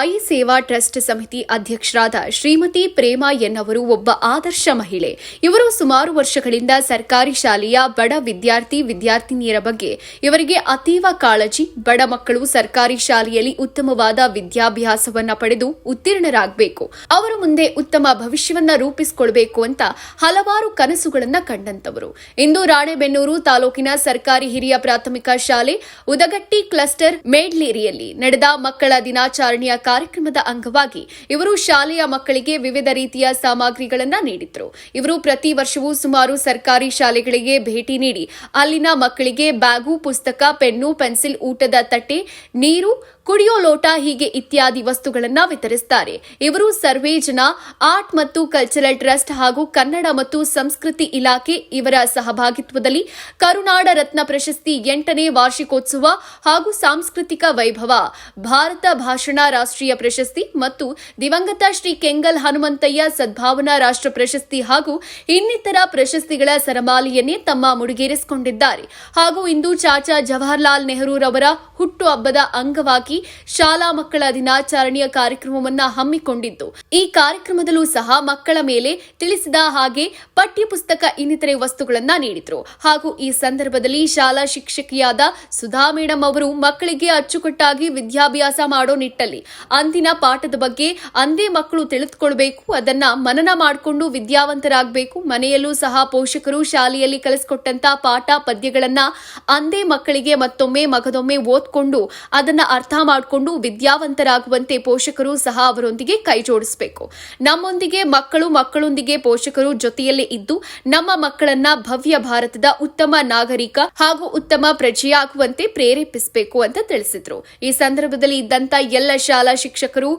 ಸಾಯಿ ಸೇವಾ ಟ್ರಸ್ಟ್ ಸಮಿತಿ ಅಧ್ಯಕ್ಷರಾದ ಶ್ರೀಮತಿ ಪ್ರೇಮಾ ಎನ್ನವರು ಒಬ್ಬ ಆದರ್ಶ ಮಹಿಳೆ. ಇವರು ಸುಮಾರು ವರ್ಷಗಳಿಂದ ಸರ್ಕಾರಿ ಶಾಲೆಯ ಬಡ ವಿದ್ಯಾರ್ಥಿ ವಿದ್ಯಾರ್ಥಿನಿಯರ ಬಗ್ಗೆ ಇವರಿಗೆ ಅತೀವ ಕಾಳಜಿ, ಬಡ ಮಕ್ಕಳು ಸರ್ಕಾರಿ ಶಾಲೆಯಲ್ಲಿ ಉತ್ತಮವಾದ ವಿದ್ಯಾಭ್ಯಾಸವನ್ನ ಪಡೆದು ಉತ್ತೀರ್ಣರಾಗಬೇಕು. ಅವರ ಮುಂದೆ ಉತ್ತಮ ಭವಿಷ್ಯವನ್ನ ರೂಪಿಸಿಕೊಳ್ಬೇಕು ಅಂತ ಹಲವಾರು ಕನಸುಗಳನ್ನ ಕಂಡಂತವರು. ಇಂದು ರಾಣೆಬೆನ್ನೂರು ತಾಲೂಕಿನ ಸರ್ಕಾರಿ ಹಿರಿಯ ಪ್ರಾಥಮಿಕ ಶಾಲೆ ಉದಗಟ್ಟಿ ಕ್ಲಸ್ಟರ್ ಮೇಡ್ಲೇರಿಯಲ್ಲಿ ನಡೆದ ಮಕ್ಕಳ ದಿನಾಚರಣೆಯ ಕಾರ್ಯಕ್ರಮದ ಅಂಗವಾಗಿ ಇವರು ಶಾಲೆಯ ಮಕ್ಕಳಿಗೆ ವಿವಿಧ ರೀತಿಯ ಸಾಮಗ್ರಿಗಳನ್ನು ನೀಡಿದ್ರು. ಇವರು ಪ್ರತಿ ವರ್ಷವೂ ಸುಮಾರು ಸರ್ಕಾರಿ ಶಾಲೆಗಳಿಗೆ ಭೇಟಿ ನೀಡಿ, ಅಲ್ಲಿನ ಮಕ್ಕಳಿಗೆ ಬ್ಯಾಗು, ಪುಸ್ತಕ, ಪೆನ್ನು, ಪೆನ್ಸಿಲ್, ಊಟದ ತಟ್ಟೆ, ನೀರು ಕುಡಿಯೋ ಲೋಟ ಹೀಗೆ ಇತ್ಯಾದಿ ವಸ್ತುಗಳನ್ನ ವಿತರಿಸುತ್ತಾರೆ ಇವರು ಸರ್ವೇ ಜನ, ಆರ್ಟ್ ಮತ್ತು ಕಲ್ಚರಲ್ ಟ್ರಸ್ಟ್ ಹಾಗೂ ಕನ್ನಡ ಮತ್ತು ಸಂಸ್ಕೃತಿ ಇಲಾಖೆ ಇವರ ಸಹಭಾಗಿತ್ವದಲ್ಲಿ ಕರುನಾಡ ರತ್ನ ಪ್ರಶಸ್ತಿ ಎಂಟನೇ ವಾರ್ಷಿಕೋತ್ಸವ ಹಾಗೂ ಸಾಂಸ್ಕೃತಿಕ ವೈಭವ, ಭಾರತ ಭಾಷಣ ರಾಷ್ಟ್ರೀಯ ಪ್ರಶಸ್ತಿ ಮತ್ತು ದಿವಂಗತ ಶ್ರೀ ಕೆಂಗಲ್ ಹನುಮಂತಯ್ಯ ಸದ್ಭಾವನಾ ರಾಷ್ಟ್ರ ಪ್ರಶಸ್ತಿ ಹಾಗೂ ಇನ್ನಿತರ ಪ್ರಶಸ್ತಿಗಳ ಸರಮಾಲೆಯನ್ನೇ ತಮ್ಮ ಮುಡಿಗೇರಿಸಿಕೊಂಡಿದ್ದಾರೆ. ಹಾಗೂ ಇಂದು ಚಾಚಾ ಜವಾಹರ್ಲಾಲ್ ನೆಹರೂರವರ ಹುಟ್ಟುಹಬ್ಬದ ಅಂಗವಾಗಿ ಶಾಲಾ ಮಕ್ಕಳ ದಿನಾಚರಣೆಯ ಕಾರ್ಯಕ್ರಮವನ್ನ ಹಮ್ಮಿಕೊಂಡಿದ್ದು. ಈ ಕಾರ್ಯಕ್ರಮದಲ್ಲೂ ಸಹ ಮಕ್ಕಳ ಮೇಲೆ ತಿಳಿಸಿದ ಹಾಗೆ ಪಠ್ಯಪುಸ್ತಕ ಇನ್ನಿತರೆ ವಸ್ತುಗಳನ್ನ ನೀಡಿದ್ರು. ಹಾಗೂ ಈ ಸಂದರ್ಭದಲ್ಲಿ ಶಾಲಾ ಶಿಕ್ಷಕಿಯಾದ ಸುಧಾ ಮೇಡಂ ಅವರು ಮಕ್ಕಳಿಗೆ ಅಚ್ಚುಕಟ್ಟಾಗಿ ವಿದ್ಯಾಭ್ಯಾಸ ಮಾಡೋ ನಿಟ್ಟಲ್ಲಿ ಅಂದಿನ ಪಾಠದ ಬಗ್ಗೆ ಅಂದೇ ಮಕ್ಕಳು ತಿಳಿದುಕೊಳ್ಬೇಕು, ಅದನ್ನ ಮನನ ಮಾಡಿಕೊಂಡು ವಿದ್ಯಾವಂತರಾಗಬೇಕು, ಮನೆಯಲ್ಲೂ ಸಹ ಪೋಷಕರು ಶಾಲೆಯಲ್ಲಿ ಕಲಿಸಿಕೊಟ್ಟಂತ ಪಾಠ ಪದ್ಯಗಳನ್ನ ಅಂದೇ ಮಕ್ಕಳಿಗೆ ಮತ್ತೊಮ್ಮೆ ಮಗದೊಮ್ಮೆ ಓದ್ಕೊಂಡು ಅದನ್ನ ಅರ್ಥ ಮಾಡಿಕೊಂಡು ವಿದ್ಯಾವಂತರಾಗುವಂತೆ ಪೋಷಕರು ಸಹ ಅವರೊಂದಿಗೆ ಕೈಜೋಡಿಸಬೇಕು ನಮ್ಮೊಂದಿಗೆ ಮಕ್ಕಳು ಮಕ್ಕಳೊಂದಿಗೆ ಪೋಷಕರು ಜೊತೆಯಲ್ಲೇ ಇದ್ದು ನಮ್ಮ ಮಕ್ಕಳನ್ನ ಭವ್ಯ ಭಾರತದ ಉತ್ತಮ ನಾಗರಿಕ ಹಾಗೂ ಉತ್ತಮ ಪ್ರಜೆಯಾಗುವಂತೆ ಪ್ರೇರೇಪಿಸಬೇಕು ಅಂತ ತಿಳಿಸಿದ್ರು. ಈ ಸಂದರ್ಭದಲ್ಲಿ ಇದ್ದಂತ ಎಲ್ಲ ಶಾಲಾ ಶಿಕ್ಷಕರು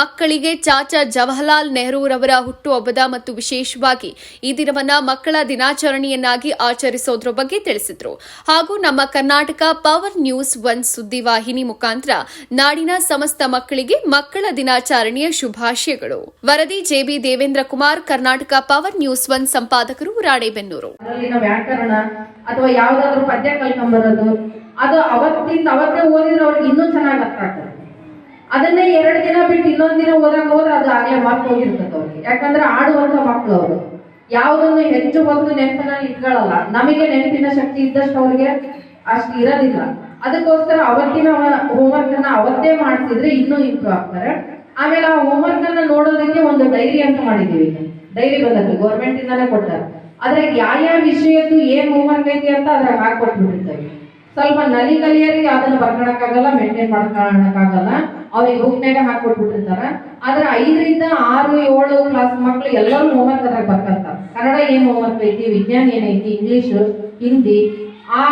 ಮಕ್ಕಳಿಗೆ ಚಾಚಾ ಜವಾಹರ್ಲಾಲ್ ನೆಹರೂರವರ ಹುಟ್ಟುಹಬ್ಬದ ಮತ್ತು ವಿಶೇಷವಾಗಿ ಈ ದಿನವನ್ನ ಮಕ್ಕಳ ದಿನಾಚರಣೆಯನ್ನಾಗಿ ಆಚರಿಸೋದ್ರ ಬಗ್ಗೆ ತಿಳಿಸಿದ್ರು. ಹಾಗೂ ನಮ್ಮ ಕರ್ನಾಟಕ ಪವರ್ ನ್ಯೂಸ್ ಒನ್ ಸುದ್ದಿವಾಹಿನಿ ಮುಖಾಂತರ ನಾಡಿನ ಸಮಸ್ತ ಮಕ್ಕಳಿಗೆ ಮಕ್ಕಳ ದಿನಾಚರಣೆಯ ಶುಭಾಶಯಗಳು. ವರದಿ J B Devendra Kumar, Karnataka power news one ಸಂಪಾದಕರು, Ranebennur. ವ್ಯಾಕರಣ ಅಥವಾ ಯಾವ್ದಾದ್ರು ಪದ್ಯ ಕಲ್ಕೊಂಡ್ಬರೋದು ಅದು ಅವತ್ತಿಂದ ಅವತ್ತೇ ಓದಿದ್ರೆ ಅವ್ರಿಗೆ ಇನ್ನೂ ಚೆನ್ನಾಗಿ ಅರ್ಥ ಆಗ್ತದೆ. ಅದನ್ನೇ ಎರಡು ದಿನ ಬಿಟ್ಟು ಇನ್ನೊಂದ್ ದಿನ ಓದಕ್ ಹೋದ್ರೆ ಅದು ಆಗ್ಲೇ ಮಾರ್ಕ್ ಹೋಗಿರ್ತದೆ ಅವ್ರಿಗೆ. ಯಾಕಂದ್ರೆ ಆಡುವಂತ ಮಕ್ಕಳು ಅವರು. ಯಾವುದನ್ನು ಹೆಚ್ಚು ಬಂದು ನೆನಪಿನಲ್ಲಿ ಇಟ್ಕೊಳ್ಳಲ್ಲ ನಮಗೆ ನೆನಪಿನ ಶಕ್ತಿ ಇದ್ದಷ್ಟು ಅವ್ರಿಗೆ ಅಷ್ಟು ಇರೋದಿಲ್ಲ. ಅದಕ್ಕೋಸ್ಕರ ಅವತ್ತಿನ ಹೋಮ್ವರ್ಕ್ ಅನ್ನ ಅವತ್ತೇ ಮಾಡ್ತಿದ್ರೆ ಇನ್ನೂ ಇಂಪ್ರೂವ್ ಆಗ್ತಾರೆ. ಆಮೇಲೆ ಆ ಹೋಮ್ವರ್ಕ್ ಅನ್ನ ನೋಡೋದಕ್ಕೆ ಒಂದು ಡೈರಿ ಅಂತ ಮಾಡಿದೀವಿ ಡೈರಿ ಬಂದದ್ದು ಗೌರ್ಮೆಂಟ್ ಇಂದಾನೆ ಕೊಡ್ತಾರೆ ಅದ್ರಾಗ ಯಾವ ಯಾವ ವಿಷಯದ್ದು ಏನ್ ಹೋಮ್ವರ್ಕ್ ಐತಿ ಅಂತ ಅದ್ರಾಗ ಹಾಕೊಟ್ಬಿಟ್ಟಿರ್ತೇವೆ ಸ್ವಲ್ಪ ನಲಿ ಕಲಿಯರಿಗೆ ಅದನ್ನ ಬರ್ಕೊಳಕ್ಕಾಗಲ್ಲ ಮೇಂಟೈನ್ ಮಾಡ್ಕೊಳಕ್ಕಾಗಲ್ಲ. ಅವ್ರಿಗೆ ಬುಕ್ನಾಗ ಹಾಕೊಟ್ಬಿಟ್ಟಿರ್ತಾರ ಆದ್ರೆ ಐದರಿಂದ ಆರು, ಏಳು ಕ್ಲಾಸ್ ಮಕ್ಳು ಎಲ್ಲರೂ ಹೋಮ್ವರ್ಕ್ ಅದ್ರಾಗ ಬರ್ಕಂತಾರ. ಕನ್ನಡ ಏನ್ ಹೋಮ್ವರ್ಕ್ ಐತಿ, ವಿಜ್ಞಾನ ಏನೈತಿ ಇಂಗ್ಲಿಷ್ ಹಿಂದಿ ಆ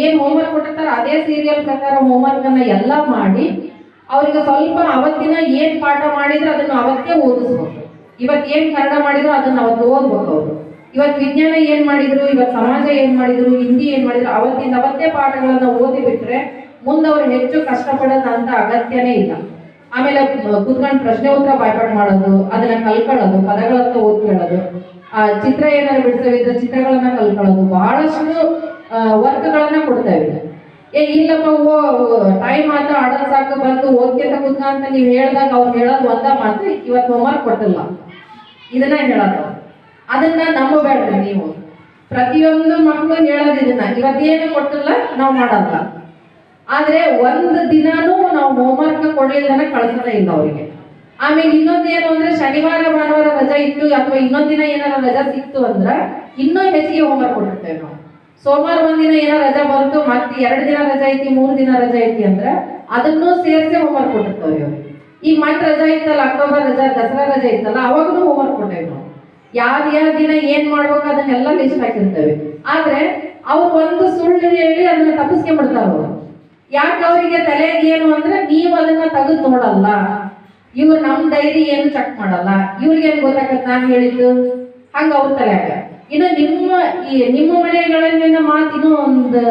ಏನ್ ಹೋಮ್ವರ್ಕ್ ಕೊಟ್ಟಿರ್ತಾರ ಅದೇ ಸೀರಿಯಲ್ ಪ್ರಕಾರ ಹೋಮ್ವರ್ಕ್ ಅನ್ನ ಎಲ್ಲ ಮಾಡಿ ಅವ್ರಿಗೆ ಸ್ವಲ್ಪ ಅವತ್ತಿನ ಏನ್ ಪಾಠ ಮಾಡಿದ್ರೆ ಅದನ್ನ ಅವತ್ತೇ ಓದಿಸ್ಬೋದು. ಇವತ್ ಏನ್ ಕನ್ನಡ ಮಾಡಿದ್ರು ಅದನ್ನ ಅವತ್ತು ಓದ್ಬೋದು ಅವರು. ಇವತ್ ವಿಜ್ಞಾನ ಏನ್ ಮಾಡಿದ್ರು ಇವತ್ ಸಮಾಜ ಏನ್ ಮಾಡಿದ್ರು, ಹಿಂದಿ ಏನ್ ಮಾಡಿದ್ರು, ಅವತ್ತಿಂದ ಅವತ್ತೇ ಪಾಠಗಳನ್ನ ಓದಿ ಬಿಟ್ರೆ ಮುಂದವ್ರು ಹೆಚ್ಚು ಕಷ್ಟಪಡೋದ ಅಂತ ಅಗತ್ಯನೇ ಇಲ್ಲ. ಆಮೇಲೆ ಕುತ್ಕೊಂಡು ಪ್ರಶ್ನೆ ಉತ್ತರ ಬಾಯ್ಪಾಠ ಮಾಡೋದು, ಅದನ್ನ ಕಲ್ಕೊಳ್ಳೋದು ಪದಗಳನ್ನ ಓದ್ಕೊಳ್ಳೋದು, ಆ ಚಿತ್ರ ಏನಾದ್ರು ಬಿಡ್ತವೆ ಇದ್ರ ಚಿತ್ರಗಳನ್ನ ಕಲ್ಕೊಳ್ಳೋದು, ಬಹಳಷ್ಟು ವರ್ಕ್ಗಳನ್ನ ಕೊಡ್ತೇವೆ ಏ, ಇಲ್ಲಪ್ಪ, ಓ ಟೈಮ್ ಆತ ಆರ್ಡರ್ ಸಾಕು ಬಂತು ಓದ್ಕೇತ ಕುತ್ಕ ಅಂತ ನೀವು ಹೇಳ್ದಾಗ ಅವ್ರು ಹೇಳೋದು ಒಂದ ಮಾಡ್ತೀವಿ ಇವತ್ತು ಹೋಮ್ವರ್ಕ್ ಕೊಟ್ಟಿಲ್ಲ. ಇದನ್ನ ಹೇಳೋದು. ಅದನ್ನ ನಂಬಬೇಡ್ರಿ ನೀವು. ಪ್ರತಿಯೊಂದು ಮಕ್ಕಳು ಹೇಳೋದು ಇದನ್ನ. ಇವತ್ತೇನು ಕೊಟ್ಟಿಲ್ಲ, ನಾವು ಮಾಡಲ್ಲ. ಆದ್ರೆ ಒಂದ್ ದಿನಾನೂ ನಾವು ಹೋಮ್ವರ್ಕ್ ಕೊಡ್ಲಿಲ್ಲದನ್ನ ಕಳ್ಸೋದೇ ಇಲ್ಲ ಅವರಿಗೆ. ಆಮೇಲೆ ಇನ್ನೊಂದ್ ಏನು ಅಂದ್ರೆ ಶನಿವಾರ, ಭಾನುವಾರ ರಜಾ ಇತ್ತು, ಅಥವಾ ಇನ್ನೊಂದ್ ದಿನ ಏನಾರ ರಜಾ ಸಿಕ್ತು ಅಂದ್ರೆ ಇನ್ನೂ ಹೆಚ್ಚಿಗೆ ಹೋಮ್ವರ್ಕ್ ಕೊಟ್ಟಿರ್ತೇವೆ ನಾವು. ಸೋಮವಾರ ಒಂದಿನ ಏನೋ ರಜಾ ಬಂತು ಮತ್ತೆ ಎರಡು ದಿನ ರಜಾ ಐತಿ, ಮೂರು ದಿನ ರಜಾ ಐತಿ ಅಂದ್ರೆ ಅದನ್ನು ಸೇರಿಸಿ ಹೋಮ್ವರ್ಕ್ ಕೊಟ್ಟಿರ್ತಾವ್ರಿ ಅವ್ರು. ಈಗ ಮತ್ತೆ ರಜಾ ಇತ್ತಲ್ಲ, ಅಕ್ಟೋಬರ್ ರಜಾ, ದಸರಾ ರಜಾ ಇತ್ತಲ್ಲ ಅವಾಗೂ ಹೋಮ್ವರ್ಕ್ ಕೊಟ್ಟೇವೆ ನಾವು ಯಾವ್ದು ಯಾವ ದಿನ ಏನ್ ಮಾಡ್ಬೇಕು ಅದನ್ನೆಲ್ಲ ಲಿಸ್ಟ್ ಹಾಕಿರ್ತೇವೆ ಆದ್ರೆ ಅವ್ರು ಒಂದು ಸುಳ್ಳು ಹೇಳಿ ಅದನ್ನ ತಪ್ಪಿಸ್ಕೊಂಡ್ಬಿಡ್ತಾರ ಅವರು. ಯಾಕೆ ಅವರಿಗೆ ತಲೆಗೆ ಏನು ಅಂದ್ರೆ, ನೀವು ಅದನ್ನ ತೆಗೆದು ನೋಡಲ್ಲ. ಇವ್ರು ನಮ್ ಡೈರಿ ಏನು ಚೆಕ್ ಮಾಡಲ್ಲ. ಇವ್ರಿಗೇನು ಗೊತ್ತಾಗತ್ತೆ ನಾನು ಹೇಳಿದ್ದು? ಹಂಗ ಅವ್ರ ತಲೆಯಾಗ. ಇನ್ನು ನಿಮ್ಮ ನಿಮ್ಮ ಮನೆಗಳಲ್ಲಿನ ಮಾತು ಇನ್ನೂ ಒಂದು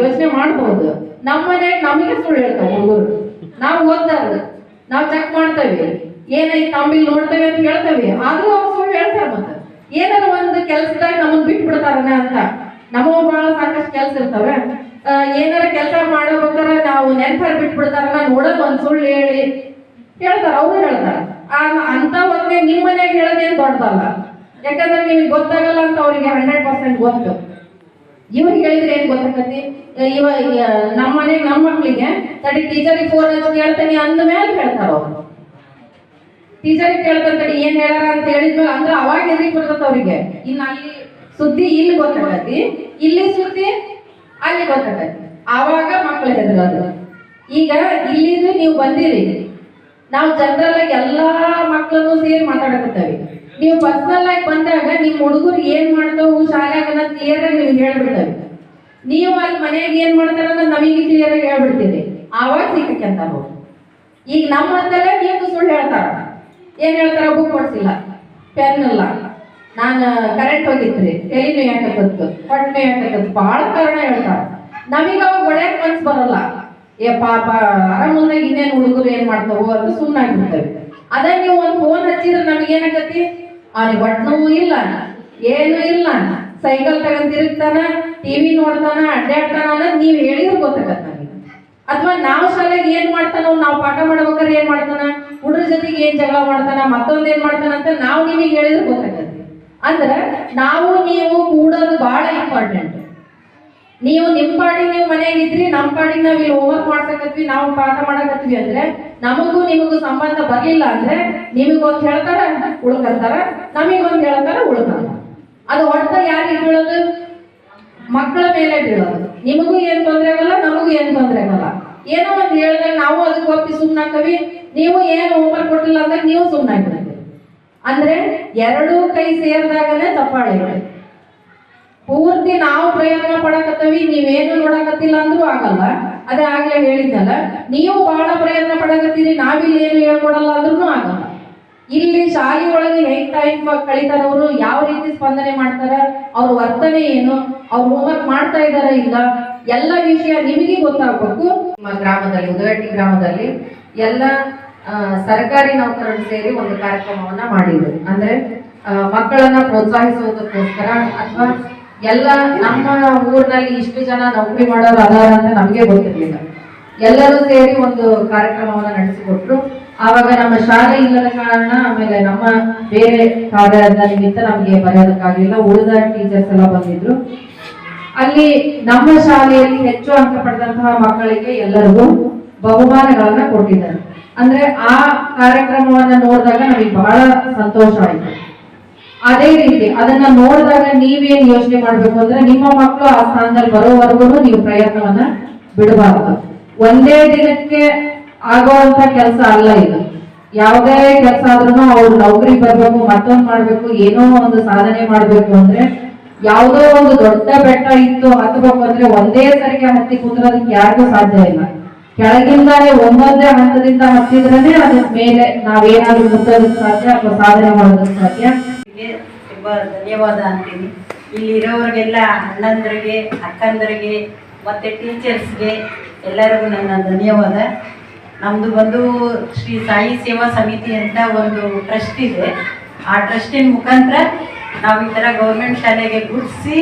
ಯೋಚನೆ ಮಾಡ್ಬೋದು. ನಮ್ಮ ಮನೆಯಾಗ ನಮಗೆ ಸುಳ್ಳು ಹೇಳ್ತಾವ ಹುಡುಗರು. ನಾವು ಓದ್ತಾರ ನಾವು ಚೆಕ್ ಮಾಡ್ತೇವೆ. ಏನೈತಿ ತಂಬಿಲ್ ನೋಡ್ತೇವೆ ಅಂತ ಹೇಳ್ತೇವೆ. ಆದ್ರೂ ಅವ್ರು ಸುಳ್ಳು ಹೇಳ್ತಾರೆ ಮತ್ತೆ. ಏನಾರ ಒಂದು ಕೆಲಸದಾಗ ನಮ್ಮನ್ನ ಬಿಟ್ಟು ಬಿಡ್ತಾರನ ಅಂತ. ನಮಗೂ ಬಹಳ ಸಾಕಷ್ಟು ಕೆಲಸ ಇರ್ತಾವೆ. ಏನಾರ ಕೆಲಸ ಮಾಡ್ಬೇಕಾರೆ ನಾವು ನೆನ್ಪರ್ ಬಿಟ್ಟು ಬಿಡ್ತಾರನ ನೋಡೋದು ಒಂದ್ ಸುಳ್ಳು ಹೇಳಿ. ಹೇಳ್ತಾರ, ಅವ್ರು ಹೇಳ್ತಾರ. ಅಂತ ಒಂದೇ ನಿಮ್ಮ ಮನೆಯಾಗ ಹೇಳೋದೇನು ದೊಡ್ಡದಲ್ಲ. ಯಾಕಂದ್ರೆ ನಿಮಗೆ ಗೊತ್ತಾಗಲ್ಲ ಅಂತ ಅವ್ರಿಗೆ ಹಂಡ್ರೆಡ್ ಪರ್ಸೆಂಟ್ ಗೊತ್ತು. ಇವ್ರಿಗೆ ಹೇಳಿದ್ರೆ ಏನ್ ಗೊತ್ತಾಗತಿ ಇವ ನಮ್ಮ ಮನೆಗೆ ನಮ್ಮ ಮಕ್ಳಿಗೆ ತಡಿ ಟೀಚರಿಗೆ ಫೋನ್ ಹಚ್ಚಿ ಕೇಳ್ತಾನೆ ಅಂದ ಮೇಲೆ ಹೇಳ್ತಾರ ಅವ್ರು. ಟೀಚರಿಗೆ ಕೇಳ್ತಾರೆ ತಡಿ, ಏನ್ ಹೇಳಾರ ಅಂತ ಹೇಳಿದ್ಮೇಲೆ ಅಂದ್ರೆ ಅವಾಗ ಎದ್ರಿಗೆ ಬರ್ತದ ಅವ್ರಿಗೆ. ಇನ್ನ ಅಲ್ಲಿ ಸುದ್ದಿ ಇಲ್ಲಿ ಗೊತ್ತಾಗತಿ ಇಲ್ಲಿ ಸುದ್ದಿ ಅಲ್ಲಿ ಗೊತ್ತಾಗತಿ ಆವಾಗ ಮಕ್ಳು ಹೆದರೋದು. ಈಗ ಇಲ್ಲಿದು ನೀವು ಬಂದಿರಿ. ನಾವು ಜನರಲ್ಲಾಗಿ ಆಗಿ ಎಲ್ಲಾ ಮಕ್ಕಳನ್ನು ಸೇರಿ ಮಾತಾಡಕತ್ತೇವೆ. ನೀವು ಪರ್ಸನಲ್ ಆಗಿ ಬಂದಾಗ ನಿಮ್ಮ ಹುಡುಗರು ಏನ್ ಮಾಡ್ತಾವು ಶಾಲ್ಯಾಗ ಅನ್ನೋದ್ ಕ್ಲಿಯರ್ ಆಗಿ ನಿಮ್ಗೆ ಹೇಳ್ಬಿಡ್ತಾರೆ. ನೀವು ಅಲ್ಲಿ ಮನೆಯಾಗ ಏನ್ ಮಾಡ್ತಾರ ನಮಗೆ ಕ್ಲಿಯರ್ ಆಗಿ ಹೇಳ್ಬಿಡ್ತೀರಿ. ಆವಾಗ ಸಿಕ್ಕಂತಾರ ಈಗ ನಮ್ಮ ಹತ್ತಲ್ಲೇ ನೀವು ಸುಳ್ಳು ಹೇಳ್ತಾರ. ಏನ್ ಹೇಳ್ತಾರ ಬುಕ್ ಕೊಡ್ಸಿಲ್ಲ. ಪೆನ್ ಇಲ್ಲ. ನಾನು ಕರೆಂಟ್ ಹೋಗಿತ್ರಿ. ತಲೆನೂ ಯಾಕತ್ತತ್ತು ಹೊಟ್ಟೆ ಯಾಕತ್ತತ್ತು ಬಹಳ ಕಾರಣ ಹೇಳ್ತಾರ. ನಮಗೆ ಅವಾಗ ಒಳ್ಳೆಯ ಮನ್ಸ್ ಬರಲ್ಲ. ಏ ಪಾಪ ಆರಾಮದಾಗ ಇನ್ನೇನು ಹುಡುಗರು ಏನ್ ಮಾಡ್ತಾವೋ ಅಂತ ಸುಮ್ಮನಾಗ್ಬಿಡ್ತೇವೆ ಅದೇ ನೀವು ಒಂದು ಫೋನ್ ಹಚ್ಚಿದ್ರೆ ನಮಗೇನಾಗತಿ ಅವ್ನಿಗೆ ಒಟ್ಟು ಇಲ್ಲ ಏನು ಇಲ್ಲ ಸೈಕಲ್ ತಗೊಂತಿರ್ತಾನ ಟಿವಿ ನೋಡ್ತಾನ, ಅಡ್ಡಾಡ್ತಾನ ಅನ್ನೋದು ನೀವ್ ಹೇಳಿದ್ರು ಗೊತ್ತಾಗತ್ತ ನನಗೆ ಅಥವಾ ನಾವು ಶಾಲೆಗೆ ಏನ್ ಮಾಡ್ತಾನೋ ನಾವು ಪಾಠ ಮಾಡ್ಬೇಕಾದ್ರೆ ಏನ್ ಮಾಡ್ತಾನ? ಹುಡುಗ್ರ ಜೊತೆಗೆ ಏನ್ ಜಗಳ ಮಾಡ್ತಾನ? ಮತ್ತೊಂದ್ ಏನ್ ಮಾಡ್ತಾನ ಅಂತ ನಾವು ನಿಮಗೆ ಹೇಳಿದ್ರೆ ಗೊತ್ತಾಗತ್ತೆ. ಅಂದ್ರೆ ನಾವು ನೀವು ಕೂಡೋದು ಬಹಳ ಇಂಪಾರ್ಟೆಂಟ್ ನೀವು ನಿಮ್ ಪಾಡಿ ನೀವು ಮನೆಯಾಗ ಇದ್ರಿ ನಮ್ ಪಾಡಿ ನಾವ್ ಇಲ್ಲಿ ಹೋಮ್ವರ್ಕ್ ಮಾಡ್ಸಕತ್ವಿ ನಾವು ಪಾಠ ಮಾಡಕತ್ವಿ ಅಂದ್ರೆ ನಮಗೂ ನಿಮಗೂ ಸಂಬಂಧ ಬರ್ಲಿಲ್ಲ ಅಂದ್ರೆ ನಿಮಗೊಂದ್ ಹೇಳ್ತಾರ, ಉಳ್ಕಂತಾರ. ನಮಗೊಂದ್ ಹೇಳ್ತಾರ, ಉಳ್ಕಂತಾರ. ಅದು ಒಟ್ಟ ಯಾರಿಗೆ ಬೀಳೋದು ಮಕ್ಕಳ ಮೇಲೆ ಬೀಳೋದು ನಿಮಗೂ ಏನ್ ತೊಂದ್ರೆ ಆಗಲ್ಲ, ನಮಗೂ ಏನ್ ತೊಂದ್ರೆ ಆಗಲ್ಲ. ಏನೋ ಒಂದ್ ಹೇಳ್ದಾಗ ನಾವು ಅದಕ್ಕೆ ಒಪ್ಪಿ ಸುಮ್ನಾಕವಿ ನೀವು ಏನು ಹೋಮ್ವರ್ಕ್ ಕೊಟ್ಟಿಲ್ಲ ಅಂದಾಗ ನೀವು ಸುಮ್ನಾಗ್ಬಿಡ್ತೀವಿ ಅಂದ್ರೆ ಎರಡೂ ಕೈ ಸೇರಿದಾಗನೇ ಚಪ್ಪಾಳೆ ಪೂರ್ತಿ ನಾವು ಪ್ರಯತ್ನ ಪಡಕತ್ತೀವಿ, ನೀವೇನು ನೋಡಕತ್ತಿಲ್ಲ ಅಂದ್ರೂ ಆಗಲ್ಲ. ಅದೇ ಆಗ್ಲೇ ಹೇಳಿದ್ನಲ್ಲ, ನೀವು ಬಹಳ ಪ್ರಯತ್ನ ಪಡಕತ್ತೀರಿ, ನಾವಿಲ್ಲಿ ಏನು ಹೇಳ್ಕೊಡಲ್ಲ ಅಂದ್ರೂ ಆಗಲ್ಲ. ಇಲ್ಲಿ ಶಾಲೆ ಒಳಗೆ ಹೆಂಗ್ ಟೈಮ್ ಕಳೀತಾರ ಅವರು, ಯಾವ ರೀತಿ ಸ್ಪಂದನೆ ಮಾಡ್ತಾರ, ಅವ್ರ ವರ್ತನೆ ಏನು, ಅವ್ರು ಹೋಮ್ವರ್ಕ್ ಮಾಡ್ತಾ ಇದಾರ ಇಲ್ಲ, ಎಲ್ಲ ವಿಷಯ ನಿಮಗೆ ಗೊತ್ತಾಗ್ಬೇಕು. ನಮ್ಮ ಗ್ರಾಮದಲ್ಲಿ ಉದಗಟ್ಟಿ ಗ್ರಾಮದಲ್ಲಿ ಎಲ್ಲ ಸರ್ಕಾರಿ ನೌಕರರು ಸೇರಿ ಒಂದು ಕಾರ್ಯಕ್ರಮವನ್ನ ಮಾಡಿದ್ರು. ಅಂದ್ರೆ ಮಕ್ಕಳನ್ನ ಪ್ರೋತ್ಸಾಹಿಸುವುದಕ್ಕೋಸ್ಕರ ಅಥವಾ ಎಲ್ಲ ನಮ್ಮ ಊರಿನಲ್ಲಿ ಇಷ್ಟು ಜನ ನೌಕರಿ ಮಾಡೋರು ಅದಾರ ಅಂತ ನಮಗೆ ಗೊತ್ತಿರಲಿಲ್ಲ. ಎಲ್ಲರೂ ಸೇರಿ ಒಂದು ಕಾರ್ಯಕ್ರಮವನ್ನು ನಡೆಸಿಕೊಟ್ರು. ಆವಾಗ ನಮ್ಮ ಶಾಲೆ ಇಲ್ಲದ ಕಾರಣ ಆಮೇಲೆ ನಮ್ಮ ಬೇರೆ ಕಾರ್ಯದ ನಿಮಿತ್ತ ನಮಗೆ ಬರೆಯೋದಕ್ಕಾಗಲಿಲ್ಲ. ಉಳಿದ ಟೀಚರ್ಸ್ ಎಲ್ಲ ಬಂದಿದ್ರು. ಅಲ್ಲಿ ನಮ್ಮ ಶಾಲೆಯಲ್ಲಿ ಹೆಚ್ಚು ಅಂಕ ಪಡೆದಂತಹ ಮಕ್ಕಳಿಗೆ ಎಲ್ಲರಿಗೂ ಬಹುಮಾನಗಳನ್ನ ಕೊಟ್ಟಿದ್ದಾರೆ. ಅಂದ್ರೆ ಆ ಕಾರ್ಯಕ್ರಮವನ್ನ ನೋಡಿದಾಗ ನಮಗೆ ಬಹಳ ಸಂತೋಷ ಆಯ್ತು. ಅದೇ ರೀತಿ ಅದನ್ನ ನೋಡಿದಾಗ ನೀವೇನ್ ಯೋಚನೆ ಮಾಡ್ಬೇಕು ಅಂದ್ರೆ ನಿಮ್ಮ ಮಕ್ಕಳು ಆ ಸ್ಥಾನದಲ್ಲಿ ಬರೋವರೆಗೂ ನೀವು ಪ್ರಯತ್ನವನ್ನ ಬಿಡಬಾರದು. ಒಂದೇ ದಿನಕ್ಕೆ ಆಗುವಂತ ಕೆಲಸ ಅಲ್ಲ ಇದು. ಯಾವುದೇ ಕೆಲಸ ಆದ್ರೂ ಅವ್ರು ನೌಕರಿ ಬರ್ಬೇಕು, ಮತ್ತೊಂದು ಮಾಡ್ಬೇಕು, ಏನೋ ಒಂದು ಸಾಧನೆ ಮಾಡ್ಬೇಕು ಅಂದ್ರೆ ಯಾವುದೋ ಒಂದು ದೊಡ್ಡ ಬೆಟ್ಟ ಇತ್ತು ಹತ್ತಬೇಕು ಅಂದ್ರೆ ಒಂದೇ ಸರಿಗೆ ಹತ್ತಿ ಕುಂದ್ರೋದಕ್ಕೆ ಯಾರಿಗೂ ಸಾಧ್ಯ ಇಲ್ಲ. ಕೆಳಗಿಂದಾನೆ ಒಂದೊಂದೇ ಹಂತದಿಂದ ಹತ್ತಿದ್ರೇನೆ ಅದ್ರ ಮೇಲೆ ನಾವೇನಾದ್ರೂ ಮುಟ್ಟೋದಕ್ಕೆ ಸಾಧ್ಯ ಅಥವಾ ಸಾಧನೆ ಮಾಡೋದಕ್ಕೆ ಸಾಧ್ಯ? ತುಂಬಾ ಧನ್ಯವಾದ ಅಂತೀನಿ. ಇಲ್ಲಿರೋರಿಗೆಲ್ಲ ಅಣ್ಣಂದ್ರಿಗೆ, ಅಕ್ಕಂದ್ರಿಗೆ, ಮತ್ತೆ ಟೀಚರ್ಸ್ಗೆ ಎಲ್ಲರಿಗೂ ನನ್ನ ಧನ್ಯವಾದ. ನಮ್ಮದು ಬಂದು ಶ್ರೀ ಸಾಯಿ ಸೇವಾ ಸಮಿತಿ ಅಂತ ಒಂದು ಟ್ರಸ್ಟ್ ಇದೆ. ಆ ಟ್ರಸ್ಟಿನ ಮುಖಾಂತರ ನಾವು ಈ ಥರ ಗೌರ್ಮೆಂಟ್ ಶಾಲೆಗೆ ಗುರುತಿಸಿ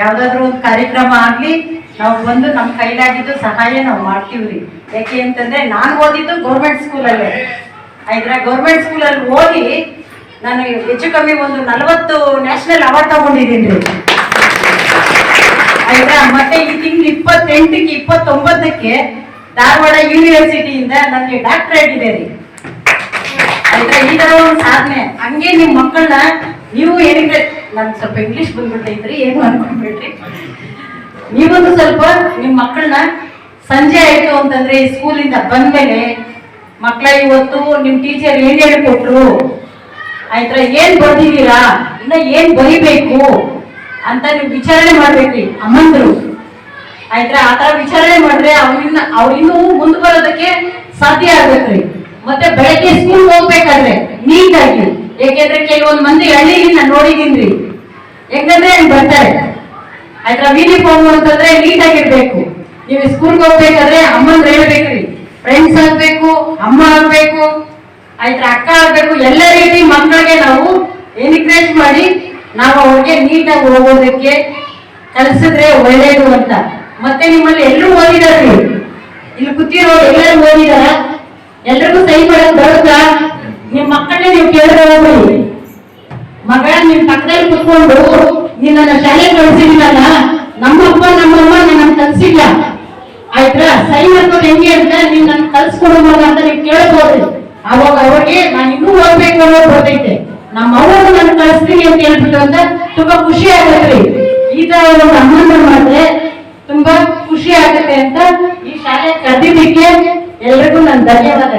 ಯಾವುದಾದ್ರೂ ಒಂದು ಕಾರ್ಯಕ್ರಮ ಆಗಲಿ, ನಾವು ಬಂದು ನಮ್ಮ ಕೈಲಾಗಿದ್ದು ಸಹಾಯ ನಾವು ಮಾಡ್ತೀವಿ ಯಾಕೆ ಅಂತಂದರೆ ನಾನು ಓದಿದ್ದು ಗೌರ್ಮೆಂಟ್ ಸ್ಕೂಲಲ್ಲೇ ಆಯ್ತರ ಗೌರ್ಮೆಂಟ್ ಸ್ಕೂಲಲ್ಲಿ ಓದಿ ನಾನು ಹೆಚ್ಚು ಕಮ್ಮಿ ಒಂದು ನಲವತ್ತು ನ್ಯಾಷನಲ್ ಅವಾರ್ಡ್ ತಗೊಂಡಿದ್ದೀನಿ ಆಯ್ತಾ? ಮತ್ತೆ ಈ ತಿಂಗಳು ಇಪ್ಪತ್ತೆಂಟಕ್ಕೆ, ಇಪ್ಪತ್ತೊಂಬತ್ತಕ್ಕೆ ಧಾರವಾಡ ಯೂನಿವರ್ಸಿಟಿಯಿಂದ ನನಗೆ ಡಾಕ್ಟ್ರೇಟ್ ಇದೆ ರೀ. ಆಯ್ತಾ? ಈ ತರ ಒಂದು ಸಾಧನೆ. ಹಂಗೆ ನಿಮ್ಮ ಮಕ್ಕಳನ್ನ ನೀವು ಏನಕ್ಕೆ ನಾನು ಸ್ವಲ್ಪ ಇಂಗ್ಲಿಷ್ ಬಂದ್ಬಿಟ್ಟೈತ್ರಿ ಏನು ಅನ್ಕೊಂಡ್ಬಿಟ್ರಿ ನೀವೊಂದು ಸ್ವಲ್ಪ ನಿಮ್ಮ ಮಕ್ಕಳನ್ನ ಸಂಜೆ ಆಯ್ತು ಅಂತಂದ್ರೆ ಸ್ಕೂಲಿಂದ ಬಂದ್ಮೇಲೆ ಮಕ್ಕಳ ಇವತ್ತು ನಿಮ್ಮ ಟೀಚರ್ ಏನ್ ಹೇಳ್ಕೊಟ್ರು? ಆಯ್ತಾ ಏನ್ ಬರ್ದಿದ್ದೀರಾ? ಇನ್ನ ಏನ್ ಬರಿಬೇಕು? ಅಂತ ನೀವು ವಿಚಾರಣೆ ಮಾಡ್ಬೇಕ್ರಿ, ಅಮ್ಮಂದ್ರು. ಆಯ್ತಾ ಆತರ ತರ ವಿಚಾರಣೆ ಮಾಡಿದ್ರೆ ಅವ್ರಿನ್ನ ಅವ್ರಿನ್ನೂ ಮುಂದೆ ಬರೋದಕ್ಕೆ ಸಾಧ್ಯ ಆಗ್ಬೇಕ್ರಿ. ಮತ್ತೆ ಬೆಳಗ್ಗೆ ಸ್ಕೂಲ್ ಹೋಗ್ಬೇಕಾದ್ರೆ ನೀಟಾಗಿ. ಏಕೆಂದ್ರೆ ಕೆಲವೊಂದು ಮಂದಿ ಹಳ್ಳಿಗಿನ್ನ ನಾನು ನೋಡಿದೀನ್ರಿ. ಹೆಂಗಂದ್ರೆ ಹೆಂಗ್ ಬರ್ತಾರೆ. ಆಯ್ತಾ ಯೂನಿಫಾರ್ಮ್ ಅಂತಂದ್ರೆ ನೀಟಾಗಿರ್ಬೇಕು. ನೀವು ಸ್ಕೂಲ್ಗೆ ಹೋಗ್ಬೇಕಾದ್ರೆ ಅಮ್ಮಂದ್ರು ಹೇಳ್ಬೇಕ್ರಿ. ಫ್ರೆಂಡ್ಸ್ ಆಗ್ಬೇಕು, ಅಮ್ಮ ಆಗ್ಬೇಕು ಆಯ್ತಾ ಅಕ್ಕ ಆಗ್ಬೇಕು, ಎಲ್ಲ ರೀತಿ ಮಕ್ಕಳಿಗೆ ನಾವು ಎನ್ಕರೇಜ್ ಮಾಡಿ ನಾವು ಅವ್ರಿಗೆ ನೀಟಾಗಿ ಹೋಗೋದಕ್ಕೆ ಕಲಿಸಿದ್ರೆ ಒಳ್ಳೇದು ಅಂತ. ಮತ್ತೆ ನಿಮ್ಮಲ್ಲಿ ಎಲ್ಲರೂ ಓದಿದಾರೀ ಇಲ್ಲಿ ಕೂತಿರೋ ಎಲ್ಲರೂ ಓದಿದಾರ. ಎಲ್ರಿಗೂ ಸಹಿ ಮಾಡಕ್ ಬರುತ್ತಾ? ನಿಮ್ ಮಕ್ಕಳನ್ನೇ ನೀವು ಕೇಳಿದ್ರೆ ಹೋಗ್ರಿ. ಮಗಳ ನಿಮ್ ಪಕ್ಕದಲ್ಲಿ ಕುತ್ಕೊಂಡು ನಿನ್ನ ಶಾಲೆ ಕಳ್ಸಿದಿನಲ್ಲ, ನಮ್ಮಪ್ಪ, ನಮ್ಮಮ್ಮ ನನ್ನ ಕಲ್ಸಿಲ್ಲ ಆಯ್ತಾ ಸಹಿ ಮಾಡ್ಕೊಂಡು ಹೆಂಗೆ ಅಂತ ನೀವು ನನ್ ಕಲ್ಸ್ಕೊಡು ಅಂತ ನೀವು ಕೇಳ್ಬೋದ್ರಿ ಅವಾಗ ಅವ್ರಿಗೆ ನಾನು ಇನ್ನೂ ಓದ್ಬೇಕು ಅನ್ನೋದು ಬರ್ತೈತೆ ನಮ್ಮ ಅವರನ್ನು ನಾನು ಕಳಿಸ್ತೀನಿ ಅಂತ ಹೇಳ್ಬಿಟ್ಟು ಅಂತ ತುಂಬಾ ಖುಷಿ ಆಗತ್ರಿ ಈ ತರ ಒಂದು ಅಮ್ಮನ ಮಾಡಿದ್ರೆ ತುಂಬಾ ಖುಷಿ ಆಗತ್ತೆ ಅಂತ ಈ ಶಾಲೆ ಕದಿಲಿಕ್ಕೆ ಎಲ್ರಿಗೂ ನಾನು ಧನ್ಯವಾದ